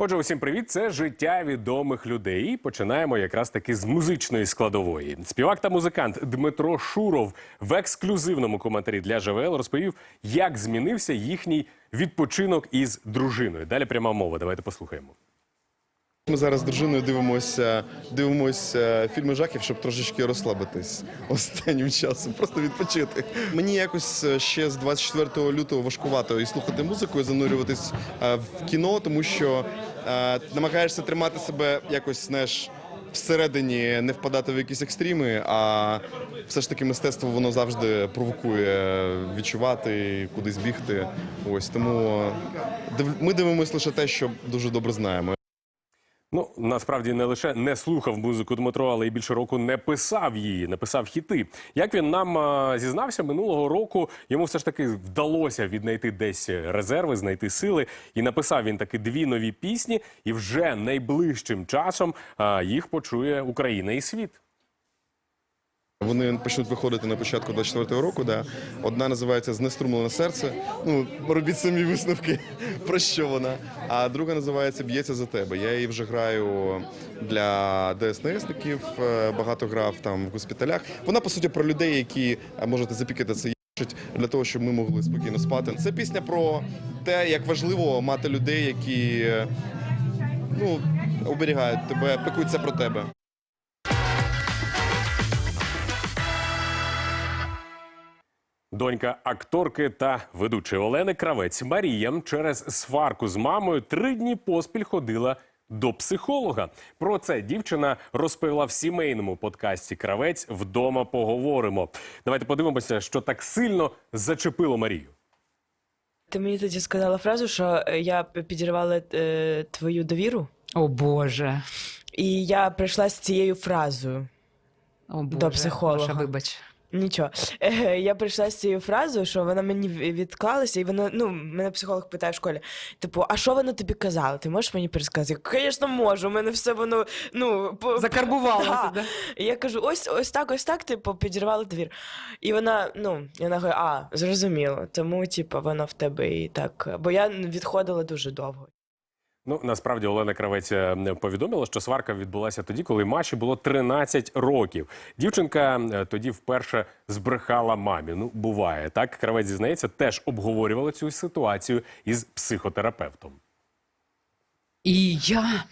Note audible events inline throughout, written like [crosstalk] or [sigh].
Отже, усім привіт! Це життя відомих людей. І починаємо якраз таки з музичної складової. Співак та музикант Дмитро Шуров в ексклюзивному коментарі для ЖВЛ розповів, як змінився їхній відпочинок із дружиною. Далі пряма мова. Давайте послухаємо. Ми зараз з дружиною дивимося, дивимося фільми жахів, щоб трошечки розслабитись останнім часом, просто відпочити. Мені якось е, ще з 24 лютого важкувато і слухати музику, і занурюватись е, в кіно, тому що е, намагаєшся тримати себе якось, знаєш, всередині не впадати в якісь екстріми, а все ж таки мистецтво воно завжди провокує відчувати, кудись бігти. Ось тому ми дивимося лише те, що дуже добре знаємо. Ну насправді не лише не слухав музику Дмитро, але й більше року не писав її, не писав хіти. Як він нам а, зізнався минулого року, йому все ж таки вдалося віднайти десь резерви, знайти сили, і написав він таки дві нові пісні, і вже найближчим часом а, їх почує Україна і світ. Вони почнуть виходити на початку 24-го року. Да. Одна називається Знеструмлене серце. Ну, робіть самі висновки, [laughs] про що вона. А друга називається Б'ється за тебе. Я її вже граю для ДСНСників, е, багато грав там в госпіталях. Вона, по суті, про людей, які можете запікати це для того, щоб ми могли спокійно спати. Це пісня про те, як важливо мати людей, які е, ну, оберігають тебе, пекуться про тебе. Донька акторки та ведучої Олени Кравець Марія через сварку з мамою три дні поспіль ходила до психолога. Про це дівчина розповіла в сімейному подкасті Кравець вдома поговоримо. Давайте подивимося, що так сильно зачепило Марію. Ти мені тоді сказала фразу, що е, я підірвала е, твою довіру, О Боже. і я прийшла з цією фразою. О, Боже. психолога. Маша, вибач. Нічого. Е, я прийшла з цією фразою, що вона мені відклалася, і вона, ну, мене психолог питає в школі: типу, а що вона тобі казала? Ти можеш мені пересказати? Я, Звісно, можу. У мене все воно ну по- Закарбувалося, Да. І я кажу: ось ось так, ось так, типу, підірвала двір. І вона, ну, вона говорить, а, зрозуміло. Тому, типу, воно в тебе і так. Бо я відходила дуже довго. Ну насправді Олена Кравець е, повідомила, що сварка відбулася тоді, коли Маші було 13 років. Дівчинка е, тоді вперше збрехала мамі. Ну буває так. Кравець зізнається, теж обговорювала цю ситуацію із психотерапевтом. І я.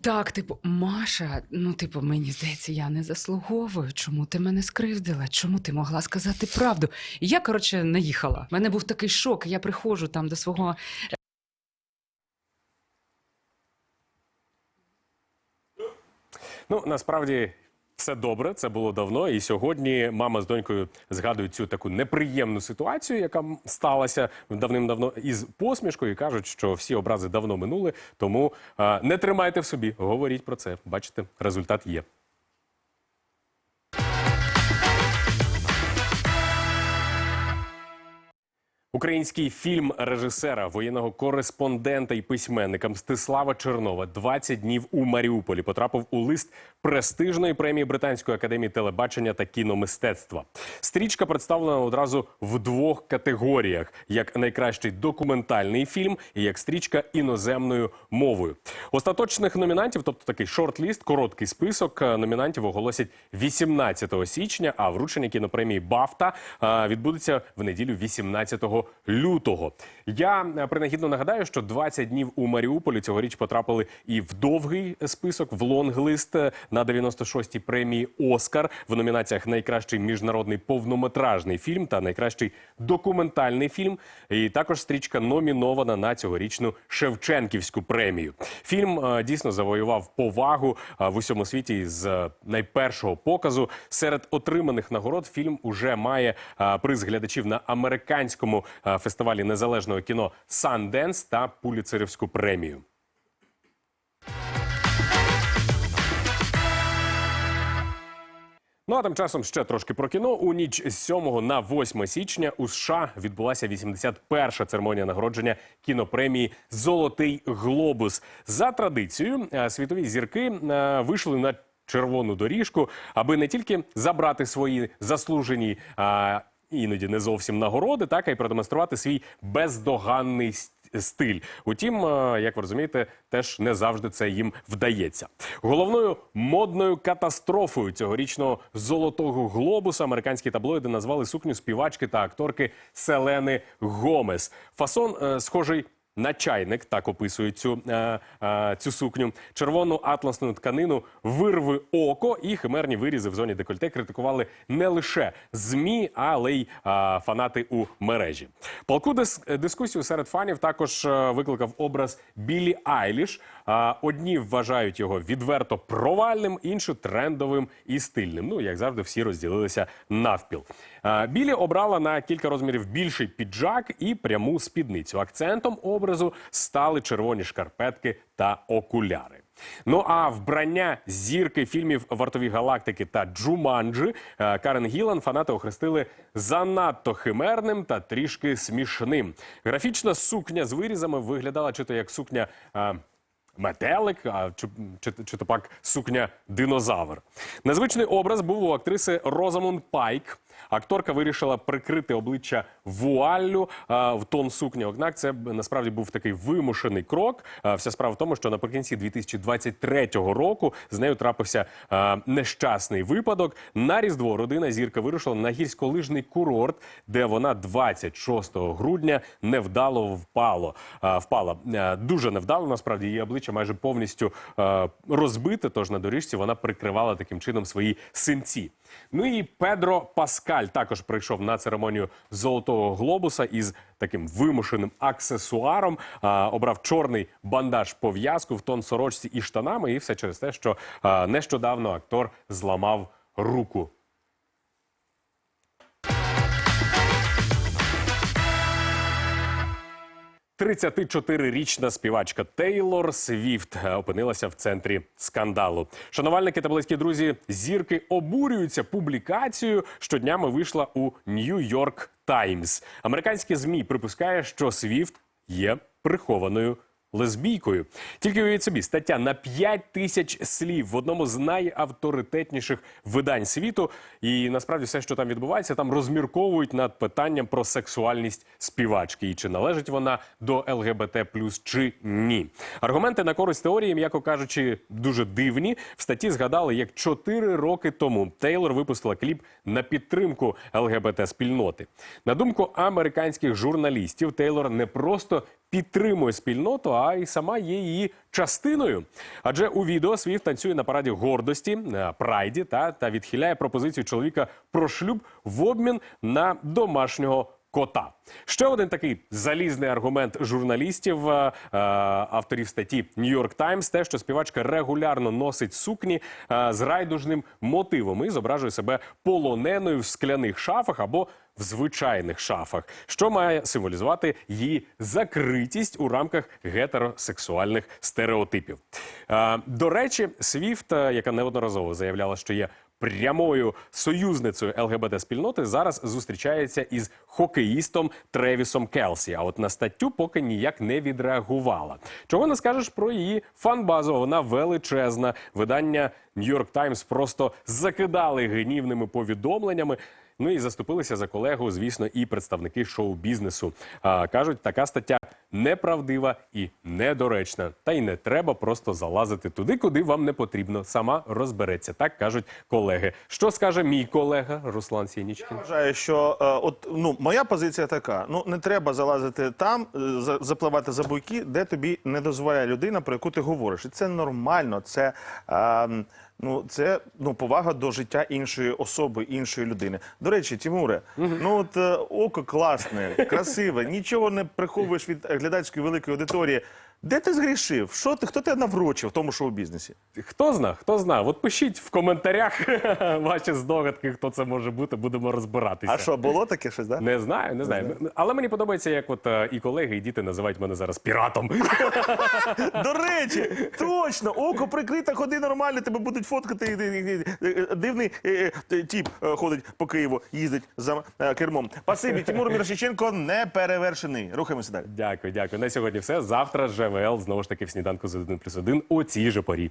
Так, типу, Маша, ну, типу, мені здається, я не заслуговую. Чому ти мене скривдила? Чому ти могла сказати правду? І я, коротше, наїхала. У мене був такий шок. Я приходжу там до свого Ну насправді. Все добре, це було давно. І сьогодні мама з донькою згадують цю таку неприємну ситуацію, яка сталася давним-давно із посмішкою. і Кажуть, що всі образи давно минули. Тому е, не тримайте в собі, говоріть про це. Бачите, результат є. Український фільм режисера, воєнного кореспондента і письменника Мстислава Чернова «20 днів у Маріуполі потрапив у лист престижної премії Британської академії телебачення та кіномистецтва. Стрічка представлена одразу в двох категоріях: як найкращий документальний фільм і як стрічка іноземною мовою. Остаточних номінантів, тобто такий шорт-ліст, короткий список е, номінантів оголосять 18 січня. А вручення кінопремії Бафта е, відбудеться в неділю 18 лютого. Я е, принагідно нагадаю, що 20 днів у Маріуполі цьогоріч потрапили і в довгий список, в лонглист е, на 96-й премії Оскар в номінаціях Найкращий міжнародний повнометражний фільм та найкращий документальний фільм. І також стрічка номінована на цьогорічну Шевченківську премію. Фільм е, дійсно завоював повагу в усьому світі з найпершого показу. Серед отриманих нагород фільм уже має приз глядачів на американському фестивалі незалежного кіно Sundance та Пуліцерівську премію. Ну а тим часом ще трошки про кіно. У ніч з 7 на 8 січня у США відбулася 81-ша церемонія нагородження кінопремії Золотий глобус. За традицією е, світові зірки е, вийшли на червону доріжку, аби не тільки забрати свої заслужені. Іноді не зовсім нагороди, так й продемонструвати свій бездоганний стиль. Утім, е, як ви розумієте, теж не завжди це їм вдається. Головною модною катастрофою цьогорічного золотого глобуса американські таблоїди назвали сукню співачки та акторки Селени Гомес. Фасон е, схожий. На так описують цю, е, е, цю сукню. Червону атласну тканину вирви око і химерні вирізи в зоні декольте критикували не лише змі, але й е, фанати у мережі. Палку дис- дискусію серед фанів також е, викликав образ Білі Айліш. Е, Одні вважають його відверто провальним, інші трендовим і стильним. Ну як завжди, всі розділилися навпіл. Е, Білі обрала на кілька розмірів більший піджак і пряму спідницю. Акцентом образу стали червоні шкарпетки та окуляри. Ну а вбрання зірки фільмів Вартові галактики та Джуманджі е, Карен Гілан фанати охрестили занадто химерним та трішки смішним. Графічна сукня з вирізами виглядала чи то як сукня. е, Метелик, а чи, чи, чи то пак сукня динозавр. Незвичний образ був у актриси Розамунд Пайк. Акторка вирішила прикрити обличчя вуаллю а, в тон сукні. Однак це насправді був такий вимушений крок. А, вся справа в тому, що наприкінці 2023 року з нею трапився а, нещасний випадок. На різдво родина зірка вирушила на гірськолижний курорт, де вона 26 грудня невдало впало. А, впала дуже невдало. Насправді її обличчя майже повністю а, розбите. Тож на доріжці вона прикривала таким чином свої синці. Ну і Педро Паскаль також прийшов на церемонію золотого глобуса із таким вимушеним аксесуаром. А, обрав чорний бандаж пов'язку в тон сорочці і штанами. І все через те, що а, нещодавно актор зламав руку. – 34-річна співачка Тейлор Свіфт е, опинилася в центрі скандалу. Шанувальники та близькі друзі зірки обурюються публікацією, що днями вийшла у Нью-Йорк Таймс. Американське змі припускає, що Свіфт є прихованою лесбійкою. Тільки уявіть собі, стаття на 5 тисяч слів в одному з найавторитетніших видань світу. І насправді все, що там відбувається, там розмірковують над питанням про сексуальність співачки і чи належить вона до ЛГБТ плюс чи ні. Аргументи на користь теорії, м'яко кажучи, дуже дивні. В статті згадали, як 4 роки тому Тейлор випустила кліп на підтримку ЛГБТ спільноти. На думку американських журналістів, Тейлор не просто підтримує спільноту, а й сама є її частиною. Адже у відео Свіфт танцює на параді гордості прайді та, та відхиляє пропозицію чоловіка про шлюб в обмін на домашнього. Кота ще один такий залізний аргумент журналістів, е, е, авторів статті York Times, те, що співачка регулярно носить сукні е, з райдужним мотивом і зображує себе полоненою в скляних шафах або в звичайних шафах, що має символізувати її закритість у рамках гетеросексуальних стереотипів. До речі, Свіфт, яка неодноразово заявляла, що є прямою союзницею ЛГБТ спільноти, зараз зустрічається із хокеїстом Тревісом Келсі. А от на статтю поки ніяк не відреагувала. Чого не скажеш про її фанбазу? Вона величезна. Видання York Times просто закидали гнівними повідомленнями. Ну і заступилися за колегу, звісно, і представники шоу-бізнесу. Кажуть, така стаття неправдива і недоречна. Та й не треба просто залазити туди, куди вам не потрібно. Сама розбереться. Так кажуть колеги. Що скаже мій колега Руслан Сєнічкін? вважаю, що е, от ну моя позиція така: ну не треба залазити там, е, за- запливати за буйки, де тобі не дозволяє людина, про яку ти говориш. І це нормально. Це е, ну це ну повага до життя іншої особи, іншої людини. До речі, Тімуре, ну от е, око класне, красиве, нічого не приховуєш від глядацької великої аудиторії. Де ти згрішив? Що ти, хто тебе наврочив в тому шоу-бізнесі? Хто зна, хто зна? От пишіть в коментарях [laughs] ваші здогадки, хто це може бути. Будемо розбиратися. А що, було таке щось, да? Не знаю, не знаю. Але мені подобається, як от е, і колеги, і діти називають мене зараз піратом. [laughs] [laughs] До речі, точно, око прикрите, ходи нормально, тебе будуть фоткати. і- і- і- і- Дивний е, е, тіп е, ходить по Києву, їздить за е, кермом. Пасибі, Тимур Мірошниченко не перевершений. Рухаємося далі. Дякую, дякую. На сьогодні все. Завтра ЖВЛ знову ж таки в сніданку з 1 плюс 1 о цій же порі.